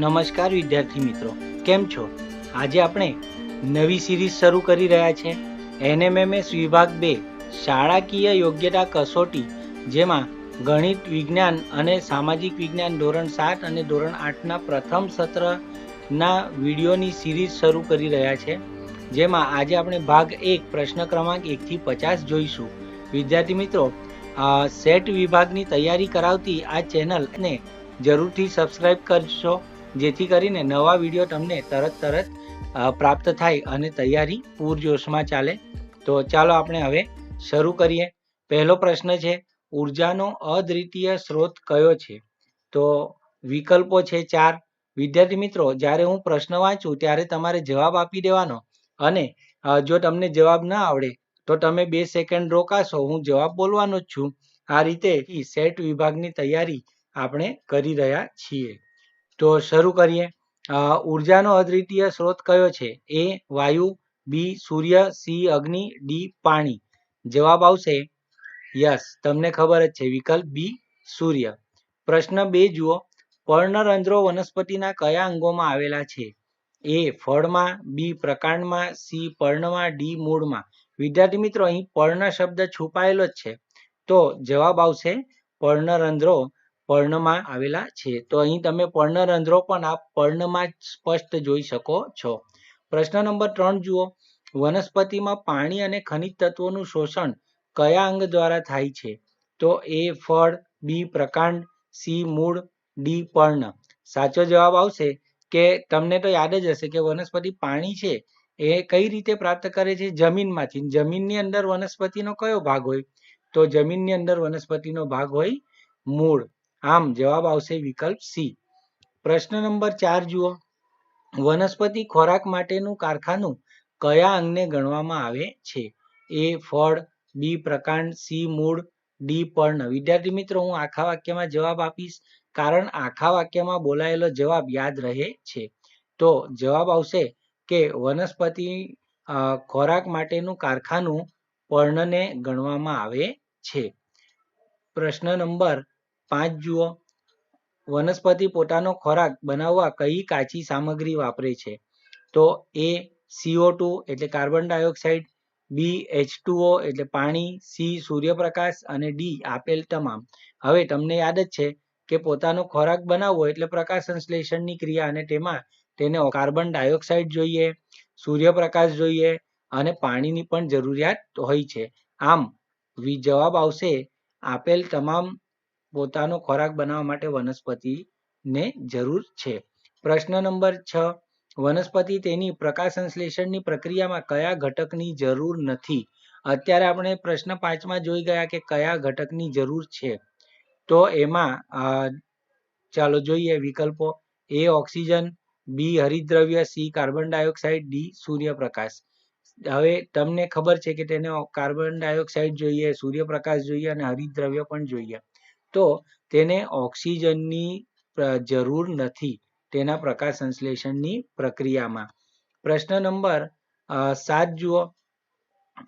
નમસ્કાર વિદ્યાર્થી મિત્રો, કેમ છો? આજે આપણે નવી સિરીઝ શરૂ કરી રહ્યા છે. એનએમએમએસ વિભાગ બે, શાળાકીય યોગ્યતા કસોટી, જેમાં ગણિત વિજ્ઞાન અને સામાજિક વિજ્ઞાન ધોરણ સાત અને ધોરણ આઠના પ્રથમ સત્રના વિડીયોની સિરીઝ શરૂ કરી રહ્યા છે. જેમાં આજે આપણે ભાગ એક, પ્રશ્ન ક્રમાંક એકથી પચાસ જોઈશું. વિદ્યાર્થી મિત્રો સેટ વિભાગની તૈયારી કરાવતી આ ચેનલને જરૂરથી સબસ્ક્રાઈબ કરશો. જેથી કરીને નવા વીડિયો તમને તરત તરત પ્રાપ્ત થાય અને તૈયારી પૂરજોશમાં ચાલે. તો ચાલો આપણે હવે શરૂ કરીએ. પહેલો પ્રશ્ન છે ઉર્જાનો અદ્વિતીય સ્ત્રોત કયો છે? તો વિકલ્પો છે ચાર. વિદ્યાર્થી મિત્રો, જ્યારે હું પ્રશ્ન વાંચું, ત્યારે તમારે જવાબ આપી દેવાનો અને જો તમને જવાબ ના આવડે, તો તમે બે સેકન્ડ રોકાશો, હું જવાબ બોલવાનો જ છું. આ રીતે સેટ વિભાગની તૈયારી આપણે કરી રહ્યા છીએ. તો શરૂ કરીએ. ઉર્જાનો અદ્વિતીય સ્ત્રોત કયો છે? એ, વાયુ, બી, સૂર્ય, સી, અગ્નિ, ડી, પાણી. જવાબ આવશે યસ. તમને ખબર જ છે, વિકલ્પ બી, સૂર્ય. પ્રશ્ન બે જુઓ. પર્ણરંધ્રો વનસ્પતિના કયા અંગોમાં આવેલા છે? એ, ફળમાં, બી, પ્રકાંડમાં, સી, પર્ણમાં, ડી, મૂળમાં. વિદ્યાર્થી મિત્રો, અહીં પર્ણ શબ્દ છુપાયેલો જ છે. તો જવાબ આવશે પર્ણરંધ્રો. પર્ણમાં આવેલા છે. તો અહીં તમે પર્ણરંધ્રો પણ આ પર્ણમાં સ્પષ્ટ જોઈ શકો છો. પ્રશ્ન નંબર ત્રણ જુઓ. વનસ્પતિમાં પાણી અને ખનિજ તત્વોનું શોષણ કયા અંગ દ્વારા થાય છે? તો એ ફળ, બી પ્રકાંડ, સી મૂળ, ડી પર્ણ. સાચો જવાબ આવશે કે તમને તો યાદ જ હશે કે વનસ્પતિ પાણી છે એ કઈ રીતે પ્રાપ્ત કરે છે? જમીનમાંથી. જમીનની અંદર વનસ્પતિનો કયો ભાગ હોય? તો જમીનની અંદર વનસ્પતિનો ભાગ હોય મૂળ. આમ જવાબ આવશે વિકલ્પ સી. પ્રશ્ન નંબર ચાર જુઓ. વનસ્પતિ ખોરાક માટેનું કારખાનું કયા અંગને ગણવામાં આવે છે? એ, ફળ, બી, પ્રકાંડ, સી, મૂળ, ડી, પર્ણ. વિદ્યાર્થી મિત્રો, હું આખા વાક્યમાં જવાબ આપીશ, કારણ આખા વાક્યમાં બોલાયેલો જવાબ યાદ રહે છે. તો જવાબ આવશે કે વનસ્પતિ ખોરાક માટેનું કારખાનું પર્ણને ગણવામાં આવે છે. પ્રશ્ન નંબર પાંચ જુઓ. વનસ્પતિ પોતાનો ખોરાક બનાવવા કઈ કાચી સામગ્રી વાપરે છે? તો A C O two carbon dioxide B H2O એટલે પાણી સી સૂર્યપ્રકાશ અને ડી આપેલ તમામ. હવે તમને યાદ જ છે કે પોતાનો ખોરાક બનાવવો એટલે પ્રકાશ સંશ્લેષણની ક્રિયા અને તેમાં તેને કાર્બન ડાયોક્સાઇડ જોઈએ, સૂર્યપ્રકાશ જોઈએ અને પાણીની પણ જરૂરિયાત હોય છે. આમ જવાબ આવશે આપેલ તમામ પોતાનો ખોરાક બનાવવા માટે વનસ્પતિને જરૂર છે. પ્રશ્ન નંબર છ. વનસ્પતિ તેની પ્રકાશ સંશ્લેષણની પ્રક્રિયામાં કયા ઘટકની જરૂર નથી? અત્યારે આપણે પ્રશ્ન પાંચમાં જોઈ ગયા કે કયા ઘટકની જરૂર છે. તો એમાં ચાલો જોઈએ વિકલ્પો. એ ઓક્સિજન, બી, હરિદ્રવ્ય, સી, કાર્બન ડાયોક્સાઇડ, ડી, સૂર્યપ્રકાશ. હવે તમને ખબર છે કે તેને કાર્બન ડાયોક્સાઇડ જોઈએ, સૂર્યપ્રકાશ જોઈએ અને હરિદ્રવ્ય પણ જોઈએ. તો તેને ઓક્સિજનની જરૂર નથી. તેના પ્રકાશ સંશ્લેષણની પ્રક્રિયામાં. પ્રશ્ન નંબર સાત જુઓ.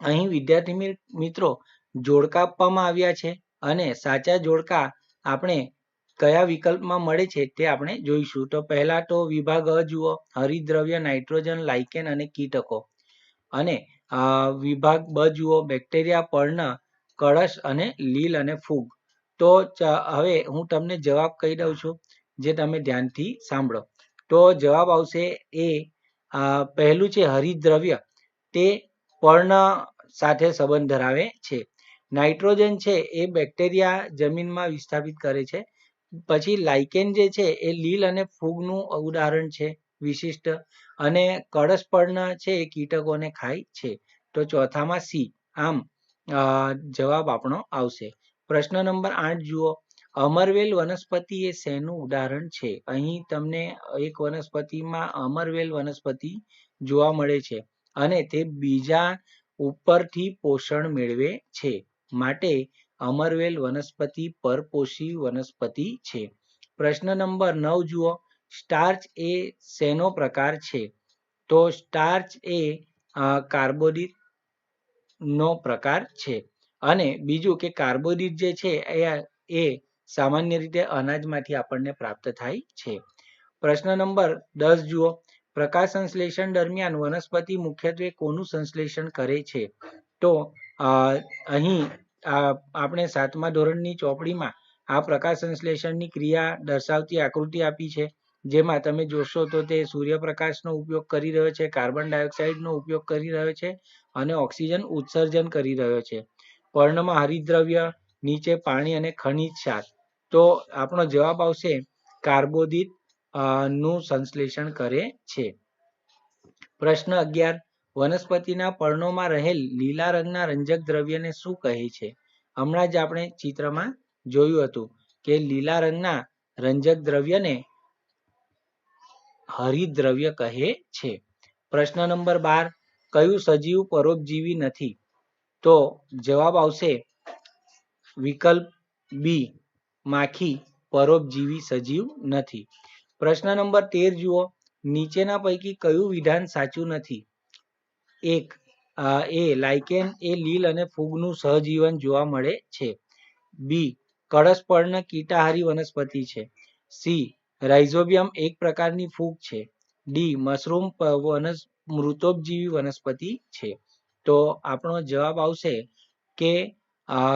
અહીં વિદ્યાર્થી મિત્રો, જોડકા આપવામાં આવ્યા છે અને સાચા જોડકા આપણે કયા વિકલ્પમાં મળે છે તે આપણે જોઈશું. તો પહેલા તો વિભાગ અ જુઓ. હરિદ્રવ્ય, નાઇટ્રોજન, લાઇકેન અને કીટકો. અને વિભાગ બ જુઓ. બેક્ટેરિયા, પર્ણ, કળશ અને લીલ અને ફૂગ. તો હવે હું તમને જવાબ કહી દઉં છું, જે તમે ધ્યાનથી સાંભળો. તો જવાબ આવશે એ પહેલું છે હરિદ્રવ્ય. તે પર્ણ સાથે સંબંધ ધરાવે છે. નાઇટ્રોજન છે એ બેક્ટેરિયા જમીનમાં વિસ્થાપિત કરે છે. પછી લાઇકેન જે છે એ લીલ અને ફૂગનું ઉદાહરણ છે, વિશિષ્ટ. અને કળશ પર્ણ છે એ કીટકોને ખાય છે. તો ચોથામાં સી, આમ જવાબ આપણો આવશે. પ્રશ્ન નંબર આઠ જુઓ. અમરવેલ વનસ્પતિ એ શેનું ઉદાહરણ છે? અહીં તમને એક વનસ્પતિમાં અમરવેલ વનસ્પતિ જોવા મળે છે અને તે બીજા ઉપરથી પોષણ મેળવે છે માટે અમરવેલ વનસ્પતિ પરપોષી વનસ્પતિ છે. પ્રશ્ન નંબર નવ જુઓ. સ્ટાર્ચ એ શેનો પ્રકાર છે? તો સ્ટાર્ચ એ કાર્બોદિત નો પ્રકાર છે. અને બીજું કે કાર્બોદિત જે છે, એ સામાન્ય રીતે અનાજમાંથી આપણને પ્રાપ્ત થાય છે. પ્રશ્ન નંબર દસ જુઓ. પ્રકાશ સંશ્લેષણ દરમિયાન વનસ્પતિ મુખ્યત્વે કોનું સંશ્લેષણ કરે છે? તો અહીં આપણે સાતમા ધોરણની ચોપડીમાં આ પ્રકાશ સંશ્લેષણની ક્રિયા દર્શાવતી આકૃતિ આપી છે. જેમાં તમે જોશો તો તે સૂર્યપ્રકાશનો ઉપયોગ કરી રહ્યો છે, કાર્બન ડાયોક્સાઇડનો ઉપયોગ કરી રહ્યો છે અને ઓક્સિજન ઉત્સર્જન કરી રહ્યો છે. પર્ણમાં હરિદ્રવ્ય, નીચે પાણી અને ખનિજ ક્ષાર તો આપણો જવાબ આવશે કાર્બોદિતનું સંશ્લેષણ કરે છે. પ્રશ્ન અગિયાર. વનસ્પતિના પર્ણોમાં રહેલ લીલા રંગના રંજક દ્રવ્યને શું કહે છે? હમણાં જ આપણે ચિત્રમાં જોયું હતું કે લીલા રંગના રંજક દ્રવ્યને હરિદ્રવ્ય કહે છે. પ્રશ્ન નંબર બાર. કયું સજીવ પરોપજીવી નથી? તો જવાબ આવશે વિકલ્પ બી, માખી પરોપજીવી સજીવ નથી. પ્રશ્ન નંબર તેર જુઓ. નીચેના પૈકી કયું વિધાન સાચું નથી? એક એ, લાઇકેન, એ, લીલ અને ફૂગનું સહજીવન જોવા મળે છે. બી કળશપર્ણ કીટાહારી વનસ્પતિ છે. સી, રાઇઝોબિયમ એક પ્રકારની ફૂગ છે. ડી, મશરૂમ વનસ, મૃતોપજીવી વનસ્પતિ છે. તો આપણો જવાબ આવશે કે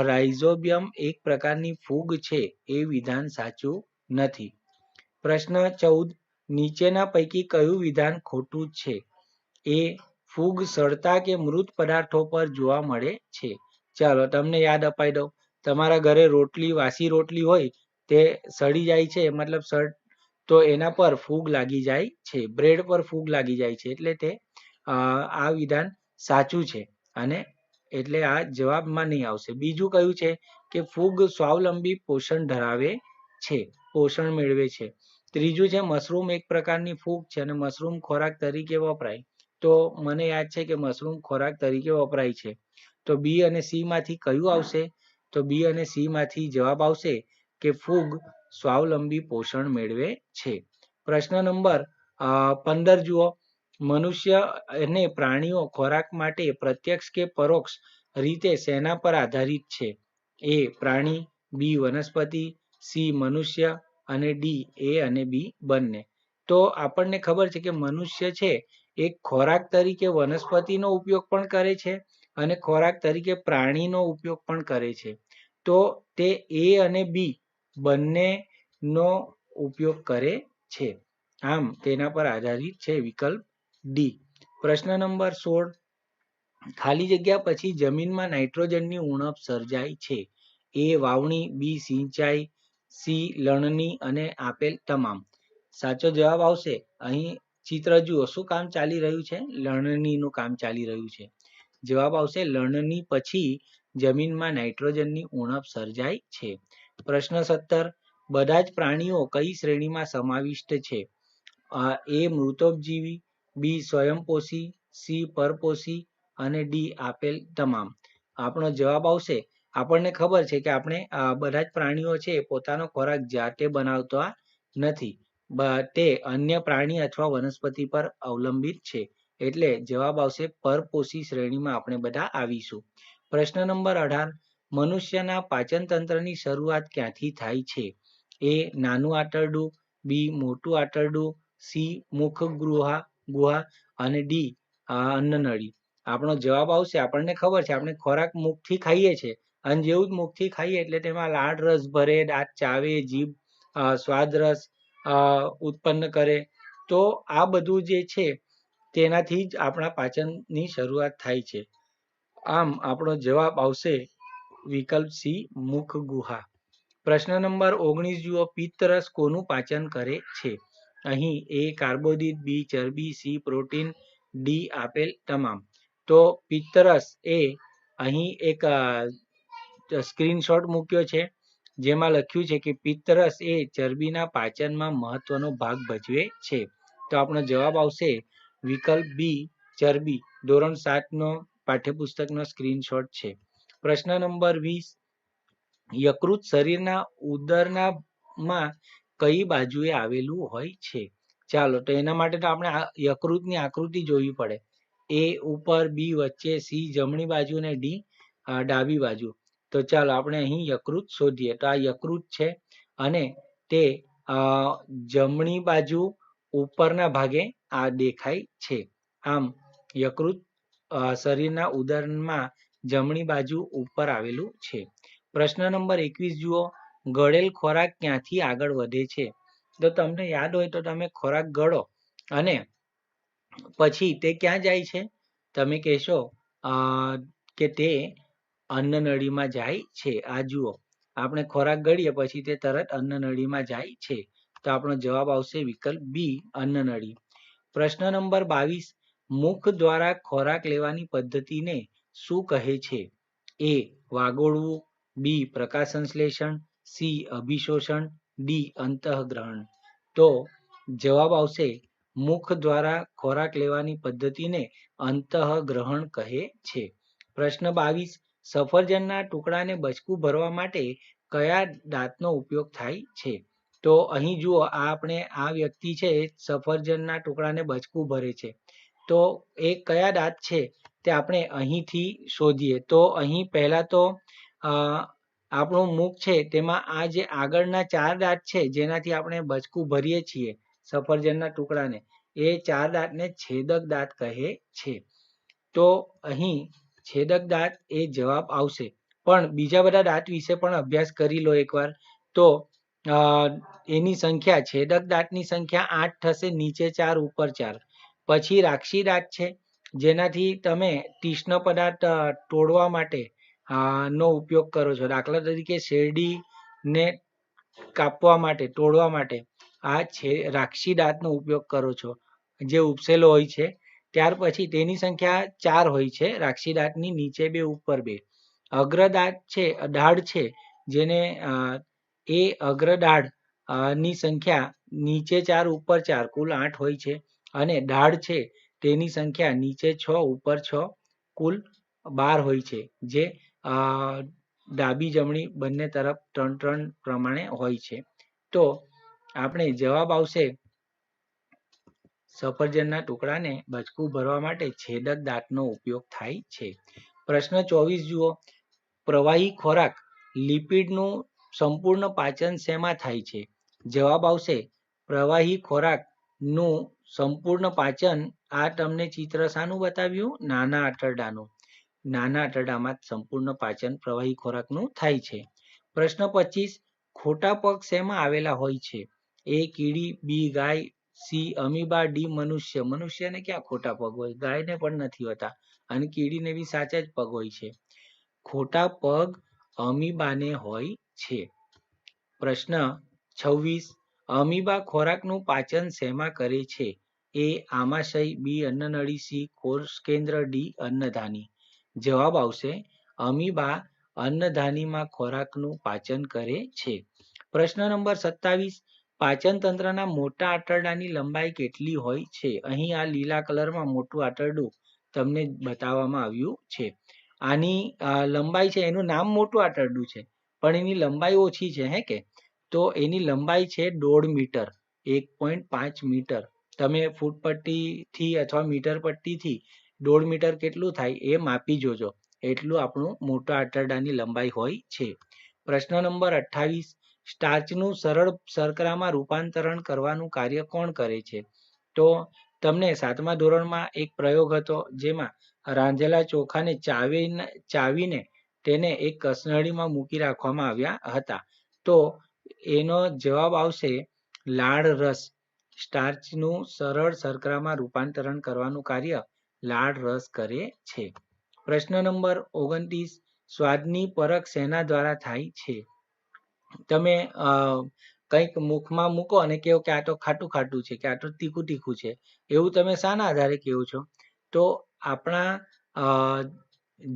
રાઇઝોબિયમ એક પ્રકારની ફૂગ છે એ વિધાન સાચું નથી. પ્રશ્ન ચૌદ, નીચેના પૈકી કયું વિધાન ખોટું છે? એ, ફૂગ સડતા કે મૃત પદાર્થો પર જોવા મળે છે. ચાલો, તમને યાદ અપાઈ દઉં. તમારા ઘરે રોટલી, વાસી રોટલી હોય, તે સડી જાય છે મતલબ સડ, તો એના પર ફૂગ લાગી જાય છે. બ્રેડ પર ફૂગ લાગી જાય છે, એટલે તે આ વિધાન સાચું છે. અને એટલે આ જવાબમાં નહીં આવશે. બીજું કયું છે કે ફૂગ સ્વાવલંબી પોષણ ધરાવે છે, પોષણ મેળવે છે. ત્રીજું છે મશરૂમ એક પ્રકારની ફૂગ છે અને મશરૂમ ખોરાક તરીકે વપરાય. તો મને યાદ છે કે મશરૂમ ખોરાક તરીકે વપરાય છે. તો બી અને સી માંથી કયું આવશે? તો બી અને સી માંથી જવાબ આવશે કે ફૂગ સ્વાવલંબી પોષણ મેળવે છે. પ્રશ્ન નંબર પંદર જુઓ. મનુષ્ય અને પ્રાણીઓ ખોરાક માટે પ્રત્યક્ષ કે પરોક્ષ રીતે શેના પર આધારિત છે? એ પ્રાણી, બી વનસ્પતિ, સી મનુષ્ય અને ડી એ અને બી બંને. તો આપણને ખબર છે કે મનુષ્ય છે એ ખોરાક તરીકે વનસ્પતિનો ઉપયોગ પણ કરે છે અને ખોરાક તરીકે પ્રાણીનો ઉપયોગ પણ કરે છે. તો તે એ અને બી બંનેનો ઉપયોગ કરે છે. આમ તેના પર આધારિત છે વિકલ્પ ડી પ્રશ્ન નંબર સોળ. ખાલી જગ્યા પછી જમીનમાં નાઇટ્રોજનની ઉણપ સર્જાય છે. એ વાવણી. બી સિંચાઈ. સી લણણી અને આપેલ તમામ. સાચો જવાબ આવશે. અહીં ચિત્ર જુઓ શું કામ ચાલી રહ્યું છે? લણણીનું કામ ચાલી રહ્યું છે. જવાબ આવશે, લણણી પછી જમીનમાં નાઇટ્રોજનની ઉણપ સર્જાય છે. પ્રશ્ન સત્તર. બધા જ પ્રાણીઓ કઈ શ્રેણીમાં સમાવિષ્ટ છે? એ મૃતોપજીવી બી સ્વયંપોષી સી પરપોષી અને ડી આપેલ તમામ. આપણો જવાબ આવશે, આપણને ખબર છે કે આપણે બધા જ પ્રાણીઓ છે પોતાનો ખોરાક જાતે બનાવતા નથી. તે અન્ય પ્રાણી અથવા વનસ્પતિ પર અવલંબિત છે. એટલે જવાબ આવશે પરપોષી શ્રેણીમાં આપણે બધા આવીશું. પ્રશ્ન નંબર અઢાર, મનુષ્યના પાચન તંત્રની શરૂઆત ક્યાંથી થાય છે? એ, નાનું આંતરડું, બી, મોટું આંતરડું, સી મુખ ગુહા ગુહા અને ડી અન્નનળી આપણો જવાબ આવશે, આપણને ખબર છે, આપણે ખોરાક મુખથી ખાઈએ છીએ અને જેવું જ મુખથી ખાઈએ, એટલે તેમાં લાળ રસ ભરે, દાંત ચાવે, જીભ સ્વાદ રસ ઉત્પન્ન કરે. તો આ બધું જે છે, તેનાથી જ આપણા પાચનની શરૂઆત થાય છે. આમ આપણો જવાબ આવશે, વિકલ્પ સી મુખ ગુહા પ્રશ્ન નંબર ઓગણીસ જુઓ પિત્તરસ કોનું પાચન કરે છે? અહીં એ કાર્બોદિત બી ચરબી સી પ્રોટીન ડી આપેલ તમામ. તો પિત્તરસ એ અહીં એક સ્ક્રીનશોટ મૂક્યો છે, જેમાં લખ્યું છે કે પિત્તરસ એ ચરબીના પાચનમાં મહત્વનો ભાગ ભજવે છે. તો આપણો જવાબ આવશે વિકલ્પ બી ચરબી. ધોરણ સાતનો પાઠ્યપુસ્તકનો સ્ક્રીનશોટ છે. પ્રશ્ન નંબર વીસ. યકૃત શરીરના ઉદરના માં કઈ બાજુએ આવેલું હોય છે. ચાલો, તો એના માટે તો આપણે યકૃતની આકૃતિ જોવી પડે. એ ઉપર, બી વચ્ચે, સી જમણી બાજુ અને ડી ડાબી બાજુ. તો ચાલો, આપણે અહીં યકૃત શોધીએ. તો આ યકૃત છે અને તે જમણી બાજુ ઉપરના ભાગે આ દેખાય છે. આમ, યકૃત શરીરના ઉદરમાં જમણી બાજુ ઉપર આવેલું છે. પ્રશ્ન નંબર એકવીસ જુઓ. ગળેલ ખોરાક ક્યાંથી આગળ વધે છે? તો તમને યાદ હોય તો તમે ખોરાક ગળો અને પછી તે ક્યાં જાય છે? તમે કહેશો કે તે અન્નનળીમાં જાય છે. આ જુઓ, આપણે ખોરાક ગળીએ પછી તે તરત અન્નનળીમાં જાય છે. તો આપણો જવાબ આવશે વિકલ્પ બી, અન્નનળી. પ્રશ્ન નંબર બાવીસ, મુખ દ્વારા ખોરાક લેવાની પદ્ધતિને શું કહે છે? એ, વાગોળવું, બી, પ્રકાશ સંશ્લેષણ સી અભિશોષણ, ડી અંતઃગ્રહણ. તો જવાબ આવશે, મુખ દ્વારા ખોરાક લેવાની પદ્ધતિને અંતઃગ્રહણ કહે છે. પ્રશ્ન બાવીસ, સફરજનના ટુકડાને બચકું ભરવા માટે કયા દાંતનો ઉપયોગ થાય છે? તો અહીં જુઓ આપણે, આ વ્યક્તિ છે, સફરજનના ટુકડાને બચકું ભરે છે. તો એ કયા દાંત છે તે આપણે અહીંથી શોધીએ. તો અહીં પહેલા તો આપણું મુખ છે, તેમાં આ જે આગળના ચાર દાંત છે, જેનાથી આપણે બચકું ભરીએ છીએ, સફરજનના ટુકડાને, એ ચાર દાંતને છેદક દાંત કહે છે. તો અહીં છેદક દાંત એ જવાબ આવશે. પણ બીજા બધા દાંત વિશે પણ અભ્યાસ કરી લો એકવાર. તો એની સંખ્યા, છેદક દાંતની સંખ્યા આઠ થશે, નીચે ચાર, ઉપર ચાર. પછી રાક્ષી દાંત છે, જેનાથી તમે તીક્ષ્ણ પદાર્થ તોડવા માટે નો ઉપયોગ કરો છો. દાખલા તરીકે શેરડી ને કાપવા માટે, તોડવા માટે આ છે, રાક્ષી દાંતનો ઉપયોગ કરો છો. જે ઉપસેલો હોય છે, ત્યાર પછી તેની સંખ્યા ચાર હોય છે. રાક્ષી દાંતની નીચે બે, ઉપર બે. અગ્રદાંત છે દાઢ છે, જેને એ અગ્રદાઢની સંખ્યા નીચે ચાર, ઉપર ચાર, કુલ આઠ હોય છે. અને દાઢ છે, તેની સંખ્યા નીચે છ, ઉપર છ, કુલ બાર હોય છે. જે ડાબી જમણી બંને તરફ ત્રણ ત્રણ પ્રમાણે હોય છે. તો આપણે જવાબ આવશે સફરજનના ટુકડાને બચકું ભરવા માટે છેદક દાંતનો ઉપયોગ થાય છે. પ્રશ્ન ચોવીસ જુઓ. પ્રવાહી ખોરાક લિપિડનું સંપૂર્ણ પાચન શેમાં થાય છે? જવાબ આવશે પ્રવાહી ખોરાકનું સંપૂર્ણ પાચન આ તમને ચિત્ર શાનું બતાવ્યું? નાના આંતરડાનું. નાના આંતરડામાં સંપૂર્ણ પાચન પ્રવાહી ખોરાકનું થાય છે. પ્રશ્ન પચીસ, ખોટા પગ શેમાં આવેલા હોય છે? એ, કીડી, બી, ગાય, સી, અમીબા, ડી, મનુષ્ય. મનુષ્યને ક્યાં ખોટા પગ હોય? ગાયને પણ નથી હોતા. અને કીડીને બી સાચા જ પગ હોય છે. ખોટા પગ અમીબાને હોય છે. પ્રશ્ન છવ્વીસ, અમીબા ખોરાકનું પાચન શેમાં કરે છે? એ, આમાશય, બી, અન્નનળી, સી કોષ કેન્દ્ર ડી, અન્નધાની. જવાબ આવશે, અમીબા અન્નધાનીમાં ખોરાકનું પાચન કરે છે. પ્રશ્ન નંબર સત્તાવીસ પાચન તંત્રના મોટા આંતરડાની લંબાઈ કેટલી હોય છે? અહીં આ લીલા કલરમાં મોટું આંતરડું તમને બતાવવામાં આવ્યું છે. આની લંબાઈ છે, એનું નામ મોટું આંતરડું છે, પણ એની લંબાઈ ઓછી છે, હે કે? તો એની લંબાઈ છે દોઢ મીટર, એક પોઈન્ટ પાંચ મીટર. તમે ફૂટ પટ્ટીથી અથવા મીટર પટ્ટીથી દોઢ મીટર કેટલું થાય એ માપી જોજો. એટલું આપણું મોટા આંતરડાની લંબાઈ હોય છે. પ્રશ્ન નંબર અઠ્ઠાવીસ. સ્ટાર્ચનું સરળ શર્કરામાં રૂપાંતરણ કરવાનું કાર્ય કોણ કરે છે? તો તમને સાતમા ધોરણમાં એક પ્રયોગ હતો જેમાં રાંધેલા ચોખાને ચાવીને ચાવીને તેને એક કસનળીમાં મૂકી રાખવામાં આવ્યા હતા. તો એનો જવાબ આવશે લાળ રસ. સ્ટાર્ચનું સરળ શર્કરામાં રૂપાંતરણ કરવાનું કાર્ય લાળ રસ કરે છે. પ્રશ્ન નંબર ઓગણત્રીસ, સ્વાદની પરખ શેના દ્વારા થાય છે? તમે કંઈક મુખમાં મૂકો અને કહો કે આ તો ખાટું ખાટું છે, કે આ તો તીખું તીખું છે. એવું તમે શાના આધારે કહો છો? તો આપણા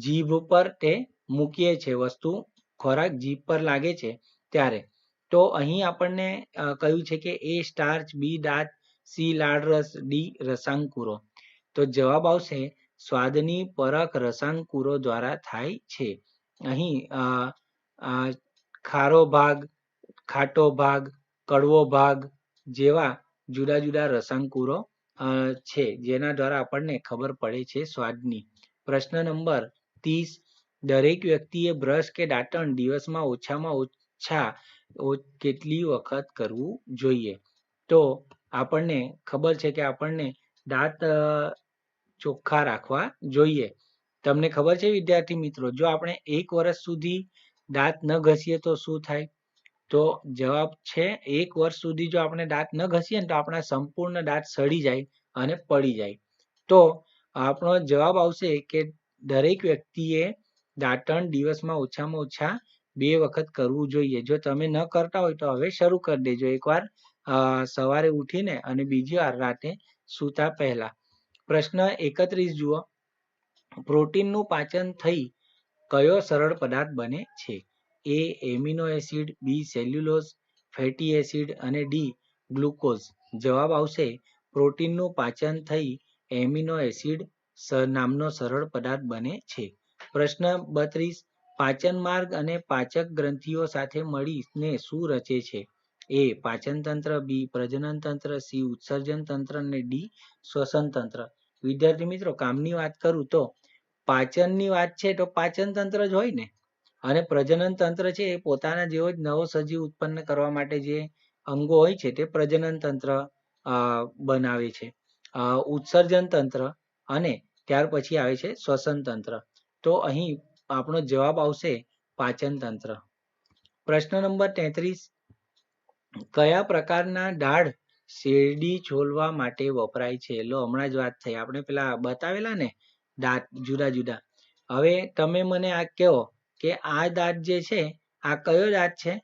જીભ પર તે મૂકીએ છે વસ્તુ ખોરાક જીભ પર લાગે છે ત્યારે. તો અહીં આપણને કહ્યું છે કે એ સ્ટાર્ચ બી દાંત, સી લાળરસ ડી રસાંકુરો. તો જવાબ આવશે સ્વાદની પરખ રસાંકુરો દ્વારા થાય છે. અહીં ખારો ભાગ, ખાટો ભાગ, કડવો ભાગ જેવા જુદા જુદા રસાંકુરો છે. જેના દ્વારા આપણને ખબર પડે છે સ્વાદની. પ્રશ્ન નંબર ત્રીસ. દરેક વ્યક્તિએ બ્રશ કે દાંતણ દિવસમાં ઓછામાં ઓછા કેટલી વખત કરવું જોઈએ? તો આપણને ખબર છે કે આપણને દાંત ચોખ્ખા રાખવા જોઈએ. તમને ખબર છે, વિદ્યાર્થી મિત્રો, જો આપણે એક વર્ષ સુધી દાંત ન ઘસીએ તો શું થાય? તો જવાબ છે, એક વર્ષ સુધી જો આપણે દાંત ન ઘસીએ ને તો આપણા સંપૂર્ણ દાંત સડી જાય અને પડી જાય. તો આપણો જવાબ આવશે કે દરેક વ્યક્તિએ દાંતણ દિવસમાં ઓછામાં ઓછા બે વખત કરવું જોઈએ. જો તમે ન કરતા હોય તો હવે શરૂ કરી દેજો. એકવાર સવારે ઉઠીને અને બીજી વાર રાતે સૂતા પહેલા. પ્રશ્ન એકત્રીસ જુઓ. પ્રોટીનનું પાચન થઈ કયો સરળ પદાર્થ બને છે? A amino acid B cellulose, fatty acid અને ડી ગ્લુકોઝ. જવાબ આવશે, પ્રોટીનનું પાચન થઈ એમિનો એસિડ નામનો સરળ પદાર્થ બને છે. પ્રશ્ન બત્રીસ, પાચન માર્ગ અને પાચક ગ્રંથિઓ સાથે મળીને શું રચે છે? એ પાચન તંત્ર બી પ્રજનન તંત્ર સી ઉત્સર્જન તંત્ર અને ડી શ્વસન તંત્ર વિદ્યાર્થી મિત્રો, કામની વાત કરું તો પાચનની વાત છે તો પાચન તંત્ર જ હોય ને? અને પ્રજનન તંત્ર છે એ પોતાના જેવો જ નવો સજીવ ઉત્પન્ન કરવા માટે જે અંગો હોય છે તે પ્રજનન તંત્ર બનાવે છે. ઉત્સર્જન તંત્ર અને ત્યાર પછી આવે છે શ્વસન તંત્ર. તો અહીં આપણો જવાબ આવશે પાચન તંત્ર. પ્રશ્ન નંબર તેત્રીસ. કયા પ્રકારના દાઢ શેરડી છોલવા માટે વપરાય છે. લો, હમણાં જ વાત થઈ. આપણે પેલા બતાવેલા ને દાંત, જુદા જુદા. હવે તમે મને આ કહો કે આ દાંત જે છે, આ કયો દાંત છે?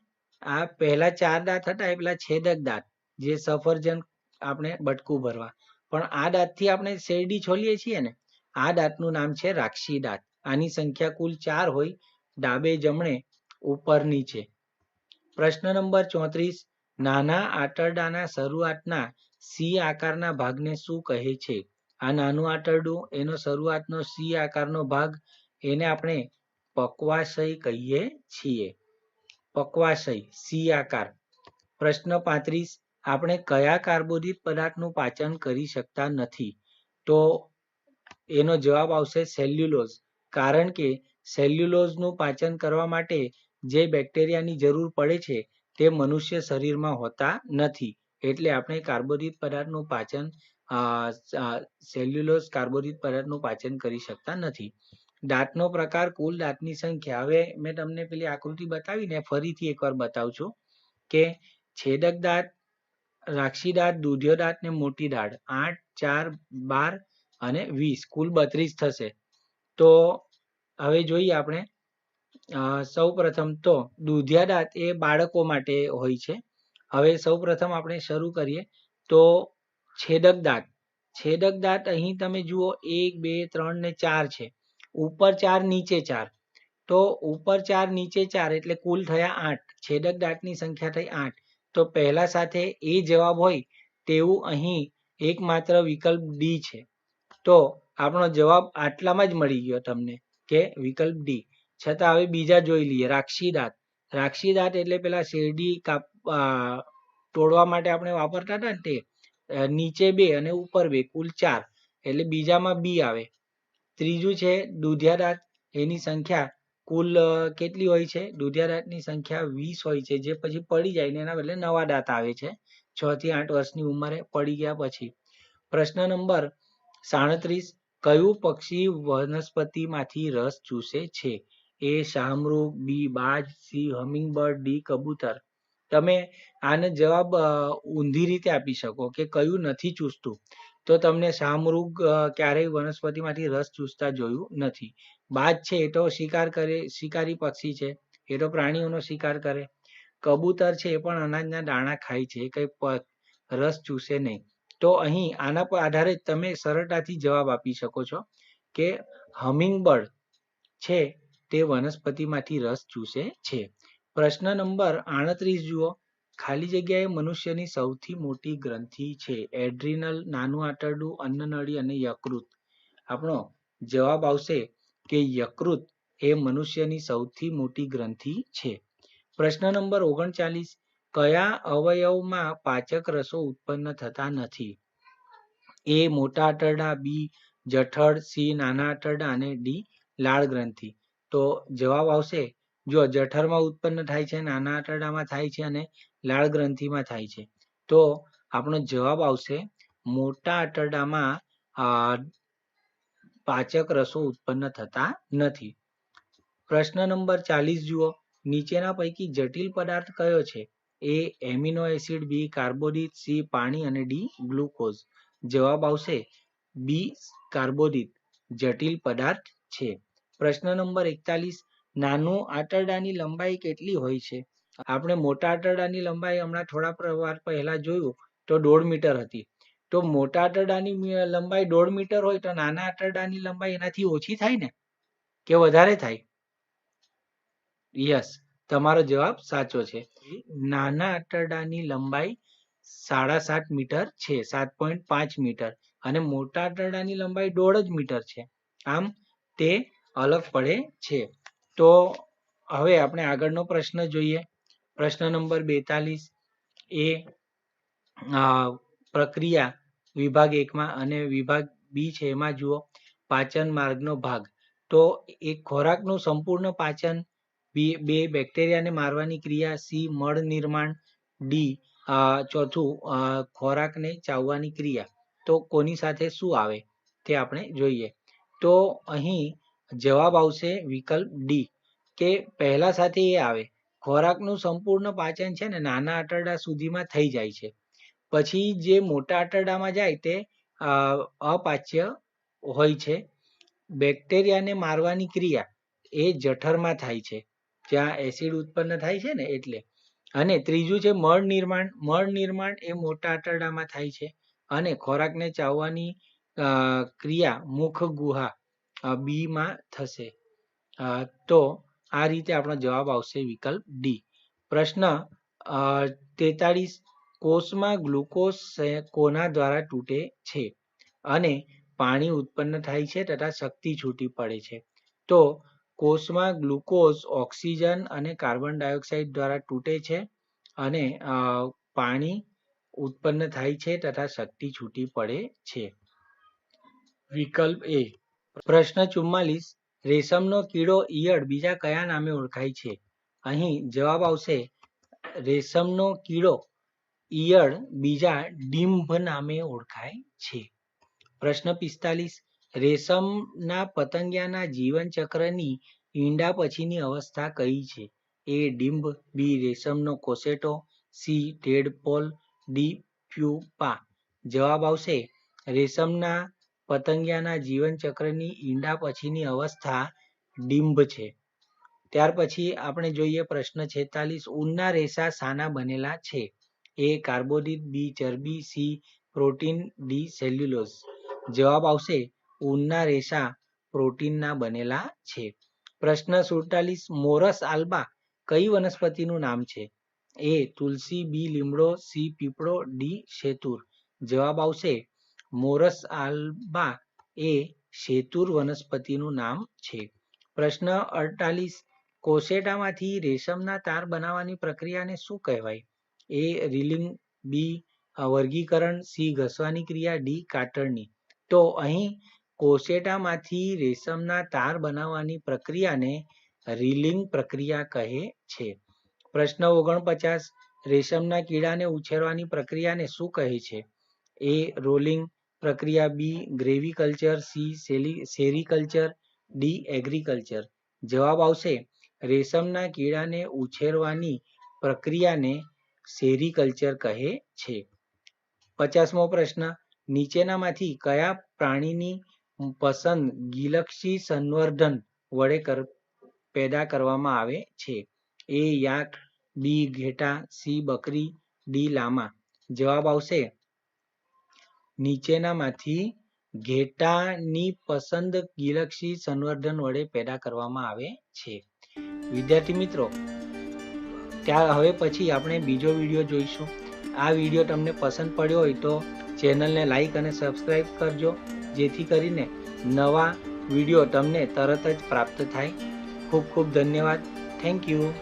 આ પહેલા ચાર દાંત હતા, એ પેલા છેદક દાંત, જે સફરજન આપણે બટકું ભરવા. પણ આ દાંતથી આપણે શેરડી છોલીએ છીએ ને, આ દાંતનું નામ છે રાક્ષી દાંત. આની સંખ્યા કુલ ચાર હોય, ડાબે જમણે ઉપર નીચે પ્રશ્ન નંબર ચોત્રીસ નાના આંતરડાના શરૂઆતના સી આકારના ભાગને શું કહે છે? આ નાનું આંતરડું, એનો શરૂઆતનો સી આકારનો ભાગ, એને આપણે પક્વાશય કહીએ છીએ. પક્વાશય, સી આકાર. પ્રશ્ન પાંત્રીસ, આપણે કયા કાર્બોદિત પદાર્થનું પાચન કરી શકતા નથી? તો એનો જવાબ આવશે સેલ્યુલોઝ. કારણ કે સેલ્યુલોઝનું પાચન કરવા માટે જે બેક્ટેરિયાની જરૂર પડે છે તે મનુષ્ય શરીરમાં હોતા નથી. એટલે આપણે કાર્બોદિત પદાર્થનું પાચન સેલ્યુલોઝ કાર્બોદિત પદાર્થનું પાચન કરી શકતા નથી. દાંતનો પ્રકાર, કુલ દાંતની સંખ્યા. હવે મેં તમને પેલી આકૃતિ બતાવીને ફરીથી એકવાર બતાવું છું કે છેદક દાંત, રાક્ષી દાંત, દૂધિયો દાંત ને મોટી દાંત આઠ, ચાર, બાર અને વીસ. કુલ બત્રીસ થશે. તો હવે જોઈએ આપણે અ, સૌ પ્રથમ તો દૂધિયા દાંત એ બાળકો માટે હોય છે. હવે સૌ પ્રથમ આપણે શરૂ કરીએ તો છેદક દાંત છેદક દાંત અહીં તમે જુઓ એક બે ત્રણ ને ચાર છે. ઉપર ચાર નીચે ચાર. તો ઉપર ચાર નીચે ચાર એટલે કુલ થયા આઠ. છેદક દાંતની સંખ્યા થઈ આઠ. તો પહેલા સાથે એ જવાબ હોય તેવું અહીં એકમાત્ર વિકલ્પ ડી છે. તો આપણો જવાબ આટલામાં જ મળી ગયો તમને કે વિકલ્પ ડી. છતાં હવે બીજા જોઈ લઈએ, રાક્ષી દાંત. રાક્ષી દાંત એટલે પેલા શેરડી કાપ તોડવા માટે આપણે વાપરતા હતા ને તે નીચે બે અને ઉપર બે, કુલ ચાર. એટલે બીજામાં બી આવે. ત્રીજું છે દૂધિયા દાંત. એની સંખ્યા કુલ કેટલી હોય છે? દૂધિયા દાંતની સંખ્યા વીસ હોય છે, જે પછી પડી જાય ને એના બદલે નવા દાંત આવે છે. છ થી આઠ વર્ષની ઉંમરે પડી ગયા પછી. પ્રશ્ન નંબર સાડત્રીસ. કયું પક્ષી વનસ્પતિમાંથી રસ ચૂસે છે? એ શાહમૃગ બી, બાજ, સી, હમિંગબર્ડ, ડી, કબૂતર. તમે આનો જવાબ ઊંધી રીતે આપી શકો કે કયું નથી ચૂસતું. તો તમને શાહમૃગ ક્યારેય વનસ્પતિમાંથી રસ ચૂસતા જોયું નથી. બાજ છે, એ તો શિકાર કરે, શિકારી પક્ષી છે. એ તો પ્રાણીઓનો શિકાર કરે. કબૂતર છે, એ પણ અનાજના દાણા ખાય છે કંઈ રસ ચૂસે નહીં. તો અહીં આના પર આધારે તમે સરળતાથી જવાબ આપી શકો છો કે હમિંગબર્ડ છે તે વનસ્પતિમાંથી રસ ચૂસે છે. પ્રશ્ન નંબર આડત્રીસ જુઓ. ખાલી જગ્યાએ મનુષ્યની સૌથી મોટી ગ્રંથિ છે. એડ્રીનલ, નાનું આંતરડું, અન્નનળી અને યકૃત. આપણો જવાબ આવશે કે યકૃત એ મનુષ્યની સૌથી મોટી ગ્રંથિ છે. પ્રશ્ન નંબર ઓગણચાલીસ. કયા અવયવમાં પાચક રસો ઉત્પન્ન થતા નથી? એ મોટા આંતરડા, બી જઠર, સી નાના આંતરડા અને ડી લાળ ગ્રંથિ. તો જવાબ આવશે, જો જઠરમાં ઉત્પન્ન થાય છે, નાના આંતરડામાં થાય છે અને લાળ ગ્રંથિમાં થાય છે. તો આપણો જવાબ આવશે, મોટા આંતરડામાં પાચક રસો ઉત્પન્ન થતા નથી. પ્રશ્ન નંબર ચાલીસ જુઓ. નીચેના પૈકી જટિલ પદાર્થ કયો છે? એ, એમિનો એસિડ, બી, કાર્બોદિત, સી, પાણી અને ડી, ગ્લુકોઝ. જવાબ આવશે, બી, કાર્બોદિત. જટિલ પદાર્થ છે. પ્રશ્ન નંબર એકતાલીસ, નાનું આંતરડાની લંબાઈ કેટલી હોય છે? આપણે મોટા આંતરડાની લંબાઈ હમણાં થોડા વાર પહેલા જોયું, તો દોઢ મીટર હતી. તો મોટા આંતરડાની લંબાઈ દોઢ મીટર હોય તો નાના આંતરડાની લંબાઈ એનાથી ઓછી થાય ને? કે વધારે થાય? યસ, તમારો જવાબ સાચો છે. નાના આંતરડાની લંબાઈ સાડા સાત મીટર છે, સાત પોઈન્ટ પાંચ મીટર. અને મોટા આંતરડાની લંબાઈ દોઢ જ મીટર છે. આમ તે અલગ પડે છે. તો હવે આપણે આગળનો પ્રશ્ન જોઈએ. પ્રશ્ન નંબર બેતાલીસ. એ પ્રક્રિયા વિભાગ એકમાં અને વિભાગ બી છે. એમાં જુઓ, પાચન માર્ગનો ભાગ. તો એક ખોરાકનું સંપૂર્ણ પાચન બી, બે બેક્ટેરિયાને મારવાની ક્રિયા સી, મળ નિર્માણ ડી ચોથું ખોરાકને ચાવવાની ક્રિયા. તો કોની સાથે શું આવે તે આપણે જોઈએ. તો અહીં જવાબ આવશે વિકલ્પ ડી કે પહેલા સાથે એ આવે. ખોરાકનું સંપૂર્ણ પાચન છે ને નાના આંતરડા સુધીમાં થઈ જાય છે. પછી જે મોટા આંતરડામાં જાય તે અપાચ્ય હોય છે. બેક્ટેરિયાને મારવાની ક્રિયા એ જઠરમાં થાય છે. જ્યાં એસિડ ઉત્પન્ન થાય છે ને એટલે. અને ત્રીજું છે મળ નિર્માણ. મળ નિર્માણ એ મોટા આંતરડામાં થાય છે. અને ખોરાકને ચાવવાની ક્રિયા મુખ ગુહા અ, બી માં થશે તો આ રીતે આપણો જવાબ આવશે વિકલ્પ ડી. પ્રશ્ન તેતાળીસ કોષમાં ગ્લુકોઝ કોના દ્વારા તૂટે છે? અને પાણી ઉત્પન્ન થાય છે તથા શક્તિ છૂટી પડે છે. તો કોષમાં ગ્લુકોઝ ઓક્સિજન અને કાર્બન ડાયોક્સાઇડ દ્વારા તૂટે છે અને પાણી ઉત્પન્ન થાય છે તથા શક્તિ છૂટી પડે છે. વિકલ્પ એ. પ્રશ્ન ચુમ્માલીસ, રેશમનો કીડો ઈયળ બીજા કયા નામે ઓળખાય છે? અહીં જવાબ આવશે, રેશમનો કીડો ઈયળ બીજા ડિંભ નામે ઓળખાય છે. પ્રશ્ન પિસ્તાલીસ, રેશમના પતંગિયાના જીવનચક્રની ઈંડા પછીની અવસ્થા કઈ છે? એ ડિંભ બી રેશમનો કોસેટો, સી ટેડપોલ ડી પ્યુપા. જવાબ આવશે, રેશમના પતંગિયાના જીવન ચક્રની ઈંડા પછીની અવસ્થા ડિંભ છે. ત્યાર પછી આપણે જોઈએ પ્રશ્ન છેતાલીસ ઊનના રેસા સાના બનેલા છે. એ કાર્બોદિત બી ચરબી સી પ્રોટીન ડી સેલ્યુલોઝ. જવાબ આવશે ઊનના રેસા પ્રોટીનના બનેલા છે. પ્રશ્ન સુડતાલીસ મોરસ આલ્બા કઈ વનસ્પતિનું નામ છે? એ તુલસી બી લીમડો સી પીપળો ડી શેતુર. જવાબ આવશે મોરસ આલ્બા એ શેતુર વનસ્પતિનું નામ છે. પ્રશ્ન અડતાલીસ કોશેટામાંથી રેશમના તાર બનાવવાની પ્રક્રિયાને શું કહેવાય? એ રીલિંગ, બી, વર્ગીકરણ, સી, ઘસવાની ક્રિયા, ડી કાતરણી તો અહીં કોશેટામાંથી રેશમના તાર બનાવવાની પ્રક્રિયાને રીલિંગ પ્રક્રિયા કહે છે. પ્રશ્ન ઓગણપચાસ, રેશમના કીડાને ઉછેરવાની પ્રક્રિયાને શું કહે છે? એ રોલિંગ પ્રક્રિયા B gravy culture C sericulture D agriculture. જવાબ આવશે, રેશમના કીડાને ઉછેરવાની પ્રક્રિયાને સેરીકલ્ચર કહે છે. પચાસમો પ્રશ્ન, નીચેનામાંથી કયા પ્રાણીની પસંદ ગિલક્ષી સંવર્ધન વડે કર, પેદા કરવામાં આવે છે? એ યાક બી ઘેટા સી બકરી ડી લામા. જવાબ આવશે નીચેનામાંથી ઘેટાની પસંદ ગિલક્ષી સંવર્ધન વડે પેદા કરવામાં આવે છે. વિદ્યાર્થી મિત્રો, ત્યાં હવે પછી આપણે બીજો વીડિયો જોઈશું. આ વીડિયો તમને પસંદ પડ્યો હોય તો ચેનલને લાઈક અને સબસ્ક્રાઈબ કરજો, જેથી કરીને નવા વીડિયો તમને તરત જ પ્રાપ્ત થાય. ખૂબ ખૂબ ધન્યવાદ. Thank you.